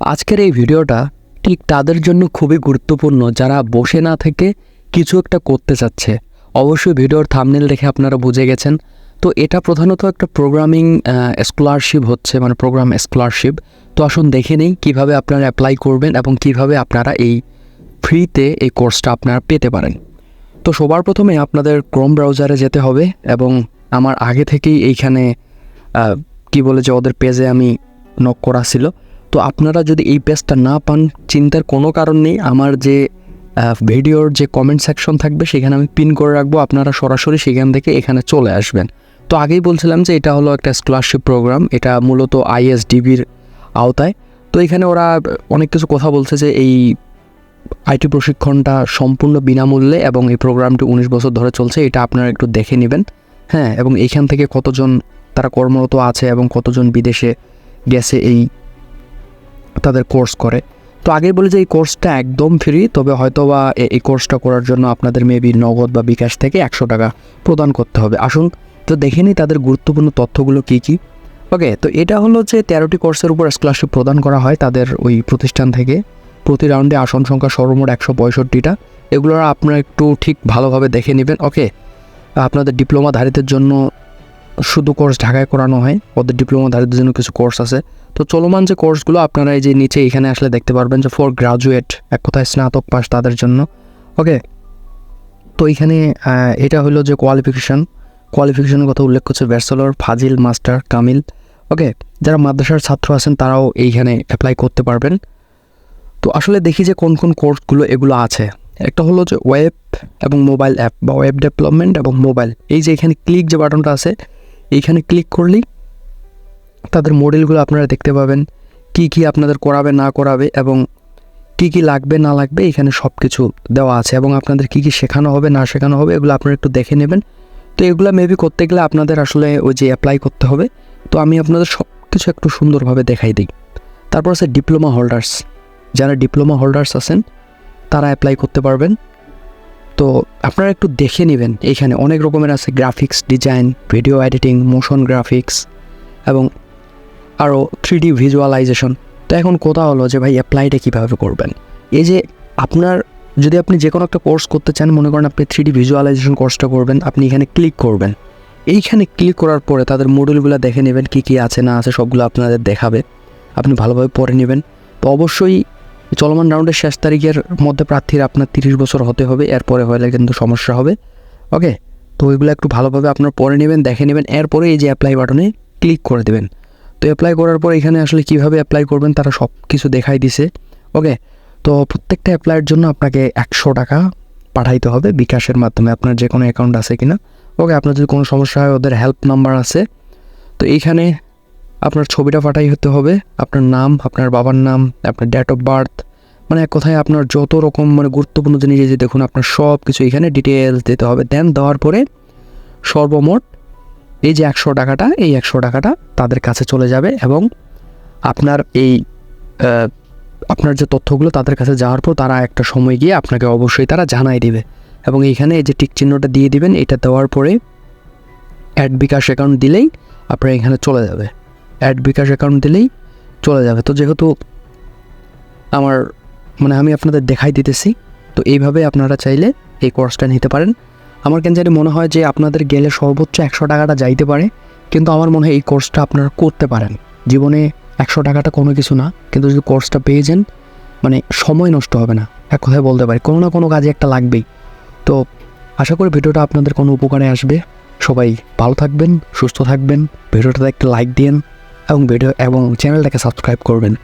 আজকের এই ভিডিওটা ঠিক তাদের জন্য খুবই গুরুত্বপূর্ণ যারা বসে না থেকে কিছু একটা করতে চাচ্ছে। অবশ্যই ভিডিওর থামনেল দেখে আপনারা বুঝে গেছেন। তো এটা প্রধানত একটা প্রোগ্রামিং স্কলারশিপ হচ্ছে মানে প্রোগ্রাম স্কলারশিপ তো আসুন দেখে নেই কীভাবে আপনারা অ্যাপ্লাই করবেন এবং কীভাবে আপনারা এই ফ্রিতে এই কোর্সটা আপনারা পেতে পারেন। তো সবার প্রথমে আপনাদের ক্রোম ব্রাউজারে যেতে হবে এবং আমার আগে থেকেই এইখানে কি বলে যে ওদের পেজে আমি নক করা ছিল। তো আপনারা যদি এই পেজটা না পান, চিন্তার কোনো কারণ নেই। আমার যে ভিডিওর যে কমেন্ট সেকশন থাকবে, সেখানে আমি পিন করে রাখব। আপনারা সরাসরি সেখান থেকে এখানে চলে আসবেন। তো আগেই বলছিলাম যে, এটা হলো একটা স্কলারশিপ প্রোগ্রাম এটা মূলত আইএসডিবির আওতায়। তো এখানে ওরা অনেক কিছু কথা বলছে যে, এই আইটি প্রশিক্ষণটা সম্পূর্ণ বিনামূল্যে এবং এই প্রোগ্রামটি উনিশ বছর ধরে চলছে। এটা আপনারা একটু দেখে নেবেন। হ্যাঁ এবং এইখান থেকে কতজন তারা কর্মরত আছে এবং কতজন বিদেশে গেছে এই তাদের কোর্স করে। তো আগেই বলে যে এই কোর্সটা একদম ফ্রি তবে হয়তো বা এই কোর্সটা করার জন্য আপনাদের মেবি নগদ বা বিকাশ থেকে একশো টাকা প্রদান করতে হবে। আসুন, তো দেখে নিই তাদের গুরুত্বপূর্ণ তথ্যগুলো কী কী। ওকে তো এটা হলো যে তেরোটি কোর্সের উপর স্কলারশিপ প্রদান করা হয় তাদের ওই প্রতিষ্ঠান থেকে। প্রতি রাউন্ডে আসন সংখ্যা সর্বমোট একশো পঁয়ষট্টিটা। এগুলো আপনারা একটু ঠিক ভালোভাবে দেখে নেবেন। ওকে আপনাদের ডিপ্লোমাধারীদের জন্য শুধু কোর্স ঢাকায় করানো হয়, ওদের ডিপ্লোমাধারীদের জন্য কিছু কোর্স আছে। তো চলমান যে কোর্সগুলো আপনারা এই যে নিচে এখানে আসলে দেখতে পারবেন যে ফর গ্রাজুয়েট এক কথায় স্নাতক পাস তাদের জন্য। ওকে তো এখানে এটা হলো যে কোয়ালিফিকেশান কোয়ালিফিকেশনের কথা উল্লেখ করছে bachelor Fazil master Kamil okay যারা মাদ্রাসার ছাত্র আছেন, তারাও এইখানে অ্যাপ্লাই করতে পারবেন। তো আসলে দেখি যে কোন কোন কোর্সগুলো এগুলো আছে। একটা হলো যে ওয়েব এবং মোবাইল অ্যাপ বা ওয়েব ডেভেলপমেন্ট এবং মোবাইল এই যে এখানে ক্লিক যে বাটনটা আছে এইখানে ক্লিক করলেই তাদের মডেলগুলো আপনারা দেখতে পাবেন। কি কি আপনাদের করাবে, না করাবে এবং কি কি লাগবে, না লাগবে এখানে সব কিছু দেওয়া আছে এবং আপনাদের কি কি শেখানো হবে, না শেখানো হবে এগুলো আপনারা একটু দেখে নেবেন। তো এগুলো মেবি করতে গেলে আপনাদের আসলে ওই যে অ্যাপ্লাই করতে হবে। তো আমি আপনাদের সব কিছু একটু সুন্দরভাবে দেখাই দিই। তারপর আছে ডিপ্লোমা হোল্ডার্স যারা ডিপ্লোমা হোল্ডার্স আছেন, তারা অ্যাপ্লাই করতে পারবেন। তো আপনারা একটু দেখে নেবেন। এইখানে অনেক রকমের আছে graphics design video editing motion graphics এবং আরও থ্রি ডি ভিজুয়ালাইজেশন তো এখন কথা হলো যে ভাই অ্যাপ্লাইটা কীভাবে করবেন। এই যে আপনার যদি আপনি যে কোনো একটা কোর্স করতে চান, মনে করেন আপনি থ্রি ডি ভিজুয়ালাইজেশন কোর্সটা করবেন, আপনি এখানে ক্লিক করবেন। এইখানে ক্লিক করার পরে তাদের মডেলগুলো দেখে নেবেন, কী কী আছে, না আছে, সবগুলো আপনাদের দেখাবে। আপনি ভালোভাবে পড়ে নেবেন। তো অবশ্যই চলমান রাউন্ডের শেষ তারিখের মধ্যে প্রার্থীর আপনার তিরিশ বছর হতে হবে, এরপরে হলে কিন্তু সমস্যা হবে। ওকে তো ওইগুলো একটু ভালোভাবে আপনার পরে নেবেন, দেখে নেবেন, এরপরে এই যে অ্যাপ্লাই বাটনে ক্লিক করে দেবেন। তো অ্যাপ্লাই করার পর এখানে আসলে কীভাবে অ্যাপ্লাই করবেন তারা সব কিছু দেখাই দিছে। ওকে তো প্রত্যেকটা অ্যাপ্লাইয়ের জন্য আপনাকে একশো টাকা পাঠাইতে হবে বিকাশের মাধ্যমে, আপনার যে কোনো অ্যাকাউন্ট আছে কিনা। ওকে আপনার যদি কোনো সমস্যা হয়, ওদের হেল্প নাম্বার আছে। তো এইখানে আপনার ছবিটা পাঠাই হতে হবে, আপনার নাম, আপনার বাবার নাম, আপনার ডেট অফ বার্থ মানে এক কথায় আপনার যত রকম মানে গুরুত্বপূর্ণ জিনিস যে দেখুন, আপনার সব কিছু এখানে ডিটেলস দিতে হবে। দেন দেওয়ার পরে সর্বমোট এই যে একশো টাকাটা, এই একশো টাকাটা তাদের কাছে চলে যাবে এবং আপনার এই আপনার যে তথ্যগুলো তাদের কাছে যাওয়ার পর তারা একটা সময় গিয়ে আপনাকে অবশ্যই তারা জানাই দিবে। এবং এইখানে এই যে টিক চিহ্নটা দিয়ে দিবেন, এটা দেওয়ার পরে অ্যাড বিকাশ অ্যাকাউন্ট দিলেই আপনার এখানে চলে যাবে। অ্যাড বিকাশ অ্যাকাউন্ট দিলেই চলে যাবে। তো যেহেতু আমার মানে আমি আপনাদের দেখাই দিতেছি। তো এইভাবে আপনারা চাইলে এই কোর্সটা নিতে পারেন। আমার কেন জানি মনে হয় যে আপনাদের গেলে সর্বোচ্চ একশো টাকাটা যাইতে পারে, কিন্তু আমার মনে হয় এই কোর্সটা আপনারা করতে পারেন। জীবনে একশো টাকাটা কোনো কিছু না, কিন্তু যদি কোর্সটা পেয়ে যান মানে সময় নষ্ট হবে না। এক কথায় বলতে পারি, কোনো না কোনো কাজে একটা লাগবেই। তো আশা করি ভিডিওটা আপনাদের কোনো উপকারে আসবে। সবাই ভালো থাকবেন, সুস্থ থাকবেন, ভিডিওটাতে একটা লাইক দিন এবং ভিডিও এবং চ্যানেলটাকে সাবস্ক্রাইব করবেন।